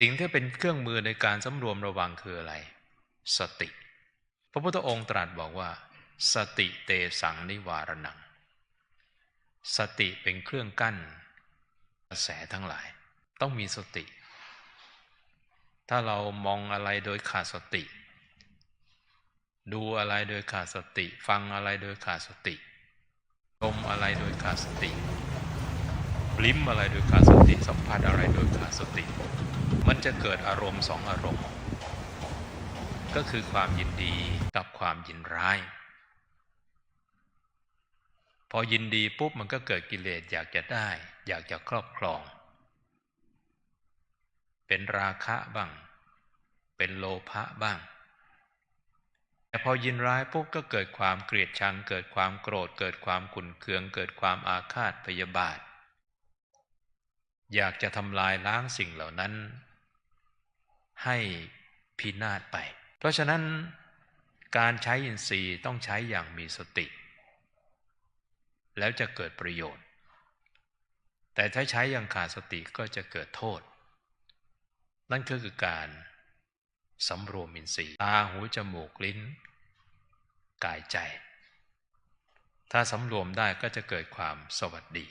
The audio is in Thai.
สิ่งที่เป็นเครื่องมือในการสำรวมระวังคืออะไร สติ พระพุทธองค์ตรัสบอกว่า สติเตสังนิวารนัง สติเป็นเครื่องกั้นกระแสทั้งหลาย ต้องมีสติ ถ้าเรามองอะไรโดยขาดสติ ดูอะไรโดยขาดสติ ฟังอะไรโดยขาดสติชมอะไรโดยขาดสติลิ้มอะไรโดยขาดสติสัมผัสอะไรโดยขาดสติ มันจะเกิดอารมณ์สองอารมณ์ ก็คือความยินดีกับความยินร้าย พอยินดีปุ๊บมันก็เกิดกิเลสอยากจะได้ อยากจะครอบครอง เป็นราคะบ้าง เป็นโลภะบ้าง แต่พอยินร้ายปุ๊บก็เกิดความเกลียดชัง เกิดความโกรธ เกิดความขุ่นเคือง เกิดความอาฆาตพยาบาทอยากจะทำลายล้างสิ่งเหล่านั้น ให้พินาศไป เพราะฉะนั้นการใช้อินทรีย์ต้องใช้อย่างมีสติ แล้วจะเกิดประโยชน์ แต่ถ้าใช้อย่างขาดสติก็จะเกิดโทษ นั่นก็คือการสำรวมอินทรีย์ตาหูจมูกลิ้น กายใจ ถ้าสำรวมได้ก็จะเกิดความสวัสดี